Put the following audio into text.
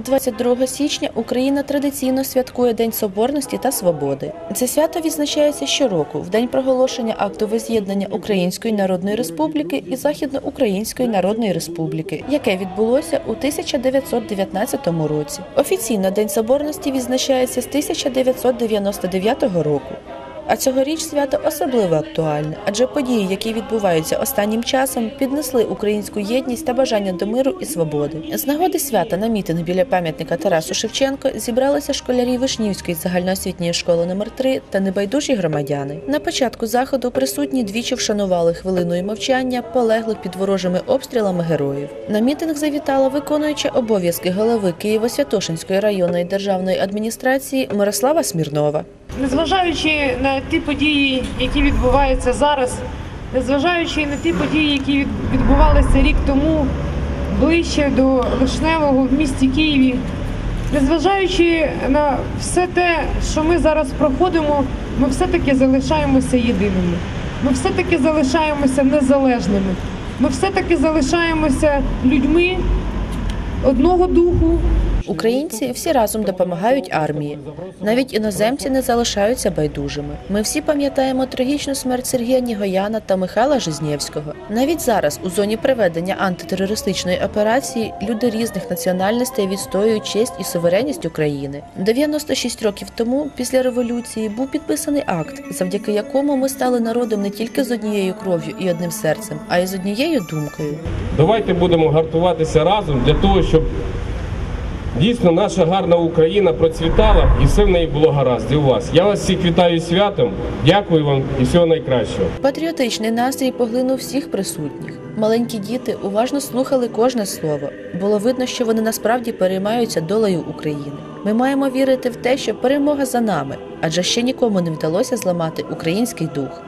22 січня Україна традиційно святкує День Соборності та Свободи. Це свято відзначається щороку в день проголошення акту воз'єднання Української Народної Республіки і Західноукраїнської Народної Республіки, яке відбулося у 1919 році. Офіційно День Соборності відзначається з 1999 року. А цьогоріч свято особливо актуальне, адже події, які відбуваються останнім часом, піднесли українську єдність та бажання до миру і свободи. З нагоди свята на мітинг біля пам'ятника Тарасу Шевченко зібралися школярі Вишнівської загальноосвітньої школи номер 3 та небайдужі громадяни. На початку заходу присутні двічі вшанували хвилиною мовчання полеглих під ворожими обстрілами героїв. На мітинг завітала виконуюча обов'язки голови Києво-Святошинської районної державної адміністрації Мирослава Смірнова. Незважаючи на ті події, які відбуваються зараз, незважаючи на ті події, які відбувалися рік тому ближче до Вишневого в місті Києві, незважаючи на все те, що ми зараз проходимо, ми все-таки залишаємося єдиними. Ми все-таки залишаємося незалежними. Ми все-таки залишаємося людьми одного духу, Українці всі разом допомагають армії. Навіть іноземці не залишаються байдужими. Ми всі пам'ятаємо трагічну смерть Сергія Нігояна та Михайла Жизнєвського. Навіть зараз, у зоні проведення антитерористичної операції, люди різних національностей відстоюють честь і суверенність України. 96 років тому, після революції, був підписаний акт, завдяки якому ми стали народом не тільки з однією кров'ю і одним серцем, а й з однією думкою. Давайте будемо гартуватися разом для того, щоб дійсно наша гарна Україна процвітала і все в неї було гаразд. І у вас. Я вас всіх вітаю святом. Дякую вам і всього найкращого. Патріотичний настрій поглинув всіх присутніх. Маленькі діти уважно слухали кожне слово. Було видно, що вони насправді переймаються долею України. Ми маємо вірити в те, що перемога за нами, адже ще нікому не вдалося зламати український дух.